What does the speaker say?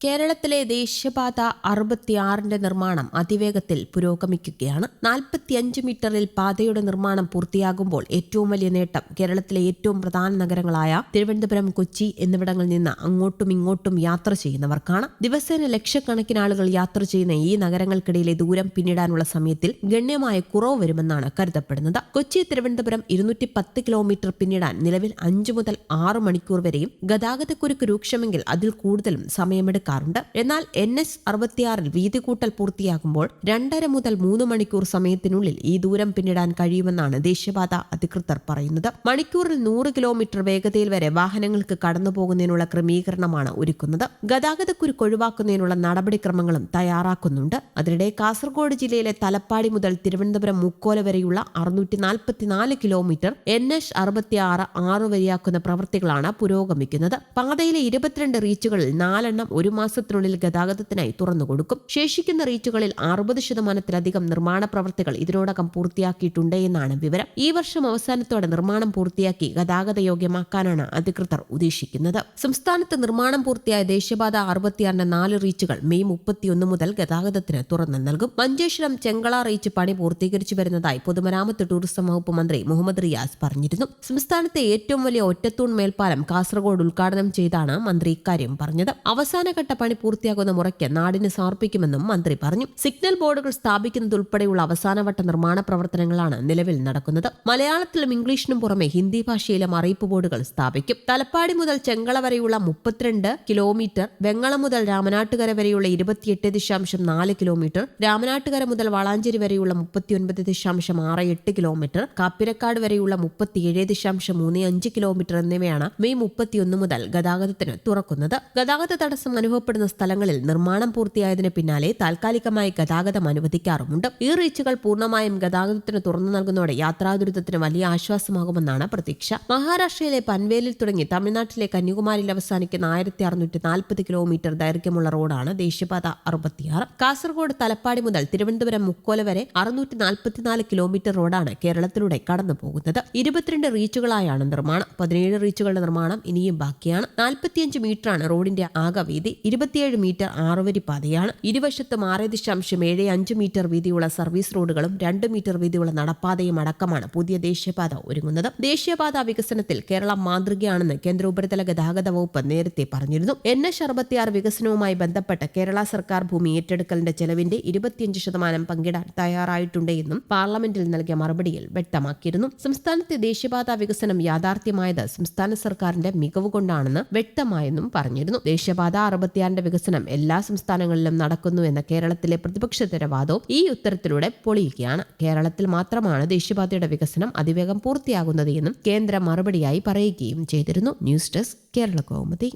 കേരളത്തിലെ ദേശീയപാത അറുപത്തിയാറിന്റെ നിർമ്മാണം അതിവേഗത്തിൽ പുരോഗമിക്കുകയാണ്. നാൽപ്പത്തിയഞ്ച് മീറ്ററിൽ പാതയുടെ നിർമ്മാണം പൂർത്തിയാകുമ്പോൾ ഏറ്റവും വലിയ നേട്ടം കേരളത്തിലെ ഏറ്റവും പ്രധാന നഗരങ്ങളായ തിരുവനന്തപുരം കൊച്ചി എന്നിവിടങ്ങളിൽ നിന്ന് അങ്ങോട്ടും ഇങ്ങോട്ടും യാത്ര ചെയ്യുന്നവർക്കാണ്. ദിവസേന ലക്ഷക്കണക്കിന് ആളുകൾ യാത്ര ചെയ്യുന്ന ഈ നഗരങ്ങൾക്കിടയിലെ ദൂരം പിന്നിടാനുള്ള സമയത്തിൽ ഗണ്യമായ കുറവ് വരുമെന്നാണ് കരുതപ്പെടുന്നത്. കൊച്ചി തിരുവനന്തപുരം ഇരുന്നൂറ്റി പത്ത് കിലോമീറ്റർ പിന്നിടാൻ നിലവിൽ അഞ്ചു മുതൽ ആറ് മണിക്കൂർ വരെയും ഗതാഗതക്കുരുക്ക് രൂക്ഷമെങ്കിൽ അതിൽ കൂടുതലും സമയമെടുക്കാറുണ്ട് എന്നാൽ എൻ എസ് അറുപത്തിയാറിൽ വീതി കൂട്ടൽ പൂർത്തിയാകുമ്പോൾ രണ്ടര മുതൽ മൂന്ന് മണിക്കൂർ സമയത്തിനുള്ളിൽ ഈ ദൂരം പിന്നിടാൻ കഴിയുമെന്നാണ് ദേശീയപാത അധികൃതർ പറയുന്നത്. മണിക്കൂറിൽ നൂറ് കിലോമീറ്റർ വേഗതയിൽ വരെ വാഹനങ്ങൾക്ക് കടന്നുപോകുന്നതിനുള്ള ക്രമീകരണമാണ് ഒരുക്കുന്നത്. ഗതാഗതക്കുരുക്ക് ഒഴിവാക്കുന്നതിനുള്ള നടപടിക്രമങ്ങളും തയ്യാറാക്കുന്നുണ്ട്. അതിനിടെ കാസർഗോഡ് ജില്ലയിലെ തലപ്പാടി മുതൽ തിരുവനന്തപുരം മുക്കോല വരെയുള്ള അറുന്നൂറ്റി നാൽപ്പത്തിനാല് കിലോമീറ്റർ എൻ എച്ച് അറുപത്തിയാറ് ആറ് വരിയാക്കുന്ന പ്രവൃത്തികളാണ് പുരോഗമിക്കുന്നത്. പാതയിലെ ഇരുപത്തിരണ്ട് റീച്ചുകളിൽ നാലെണ്ണം ഒരു മാസത്തിനുള്ളിൽ ഗതാഗതത്തിനായി തുറന്നുകൊടുക്കും ശേഷിക്കുന്ന റീച്ചുകളിൽ അറുപത് ശതമാനത്തിലധികം നിർമ്മാണ പ്രവൃത്തികൾ ഇതിനോടകം പൂർത്തിയാക്കിയിട്ടുണ്ട് എന്നാണ് വിവരം. ഈ വർഷം അവസാനത്തോടെ നിർമ്മാണം പൂർത്തിയാക്കി ഗതാഗത യോഗ്യമാക്കാനാണ് അധികൃതർ ഉദ്ദേശിക്കുന്നത്. സംസ്ഥാനത്ത് നിർമ്മാണം പൂർത്തിയായ ദേശീയപാത അറുപത്തിയാറിന്റെ നാല് റീച്ചുകൾ മെയ് മുപ്പത്തിയൊന്ന് മുതൽ ഗതാഗതത്തിന് തുറന്നു നൽകും. മഞ്ചേശ്വരം ചെങ്കള റീച്ച് പണി പൂർത്തീകരിച്ചു വരുന്നതായി പൊതുമരാമത്ത് ടൂറിസം വകുപ്പ് മന്ത്രി മുഹമ്മദ് റിയാസ് പറഞ്ഞിരുന്നു. സംസ്ഥാനത്തെ ഏറ്റവും വലിയ ഒറ്റത്തൂൺ മേൽപ്പാലം കാസർഗോഡ് ഉദ്ഘാടനം ചെയ്താണ് മന്ത്രി ഇക്കാര്യം പറഞ്ഞത്. അവസാനഘട്ട പണി പൂർത്തിയാകുന്ന മുറയ്ക്ക് നാടിന് സമർപ്പിക്കുമെന്നും മന്ത്രി പറഞ്ഞു. സിഗ്നൽ ബോർഡുകൾ സ്ഥാപിക്കുന്നതുൾപ്പെടെയുള്ള അവസാനവട്ട നിർമ്മാണ പ്രവർത്തനങ്ങളാണ് നിലവിൽ നടക്കുന്നത്. മലയാളത്തിലും ഇംഗ്ലീഷിനും പുറമെ ഹിന്ദി ഭാഷയിലും അറിയിപ്പ് ബോർഡുകൾ സ്ഥാപിക്കും. തലപ്പാടി മുതൽ ചെങ്കള വരെയുള്ള മുപ്പത്തിരണ്ട് കിലോമീറ്റർ വെങ്ങളം മുതൽ രാമനാട്ടുകര വരെയുള്ള ഇരുപത്തിയെട്ട് ദശാംശം നാല് കിലോമീറ്റർ രാമനാട്ടുകര മുതൽ വളാഞ്ചേരി വരെയുള്ള മുപ്പത്തിയൊൻപത് ദശാംശം ആറ് എട്ട് കിലോമീറ്റർ കാപ്പിരക്കാട് വരെയുള്ള മുപ്പത്തിയേഴ് ദശാംശം മൂന്ന് അഞ്ച് കിലോമീറ്റർ എന്നിവയാണ് മെയ് മുപ്പത്തിയൊന്ന് മുതൽ ഗതാഗതത്തിന് തുറക്കുന്നത്. ഗതാഗത തടസ്സം അനുഭവപ്പെടുന്ന സ്ഥലങ്ങളിൽ നിർമ്മാണം പൂർത്തിയായതിനു പിന്നാലെ താൽക്കാലികമായി ഗതാഗതം അനുവദിക്കാറുമുണ്ട്. ഈ റീച്ചുകൾ പൂർണമായും ഗതാഗതത്തിന് തുറന്നു നൽകുന്നതോടെ യാത്രാദുരിതത്തിന് വലിയ ആശ്വാസമാകുമെന്നാണ് പ്രതീക്ഷ. മഹാരാഷ്ട്രയിലെ പൻവേലിൽ തുടങ്ങി തമിഴ്നാട്ടിലെ കന്യാകുമാരിയിൽ അവസാനിക്കുന്ന ആയിരത്തി അറുന്നൂറ്റി നാൽപ്പത് കിലോമീറ്റർ ദൈർഘ്യമുള്ള റോഡാണ് ദേശീയപാത അറുപത്തിയാറ്. കാസർഗോഡ് തലപ്പാടി മുതൽ തിരുവനന്തപുരം മുക്കോല വരെ അറുന്നൂറ്റി നാൽപ്പത്തിനാല് കിലോമീറ്റർ റോഡാണ് കേരളത്തിലൂടെ കടന്നു പോകുന്നത് ഇരുപത്തിരണ്ട് റീച്ചുകളായാണ് നിർമ്മാണം. പതിനേഴ് റീച്ചുകളുടെ നിർമ്മാണം ഇനിയും ബാക്കിയാണ്. നാൽപ്പത്തിയഞ്ച് മീറ്ററാണ് റോഡിന്റെ ആകെ വീതി. ഇരുപത്തിയേഴ് മീറ്റർ ആറുവരി പാതയാണ്. ഇരുവശത്തും ആറ് ദശാംശം ഏഴ് അഞ്ച് മീറ്റർ വീതിയുള്ള സർവീസ് റോഡുകളും രണ്ട് മീറ്റർ വീതിയുള്ള നടപ്പാതയും അടക്കമാണ് പുതിയ ദേശീയപാത ഒരുങ്ങുന്നത്. ദേശീയപാത വികസനത്തിൽ കേരളം മാതൃകയാണെന്ന് കേന്ദ്ര ഉപരിതല ഗതാഗത വകുപ്പ് നേരത്തെ പറഞ്ഞിരുന്നു. എൻ എച്ച് അറുപത്തിയാറ് വികസനവുമായി ബന്ധപ്പെട്ട് കേരള സർക്കാർ ഭൂമി ഏറ്റെടുക്കലിന്റെ ചെലവിന്റെ ഇരുപത്തിയഞ്ച് ശതമാനം പങ്കിടാൻ തയ്യാറായിട്ടുണ്ട് എന്നും പാർലമെന്റിൽ നൽകിയ മറുപടിയിൽ വ്യക്തമാക്കിയിരുന്നു. സംസ്ഥാനത്തെ ദേശീയപാത വികസനം യാഥാർത്ഥ്യമായത് സംസ്ഥാന സർക്കാരിന്റെ മികവ് കൊണ്ടാണെന്ന് വ്യക്തമായെന്നും പറഞ്ഞിരുന്നു. ദേശീയപാത അറുപത്തിയാറിന്റെ വികസനം എല്ലാ സംസ്ഥാനങ്ങളിലും നടക്കുന്നു എന്ന കേരളത്തിലെ പ്രതിപക്ഷ വാദവും ഈ ഉത്തരത്തിലൂടെ പൊളിയുകയാണ്. കേരളത്തിൽ മാത്രമാണ് ദേശീയപാതയുടെ വികസനം അതിവേഗം പൂർത്തിയാകുന്നത് എന്നും കേന്ദ്ര മറുപടിയായി പറയുകയും ചെയ്തിരുന്നു. News desk Kerala Kaumudi.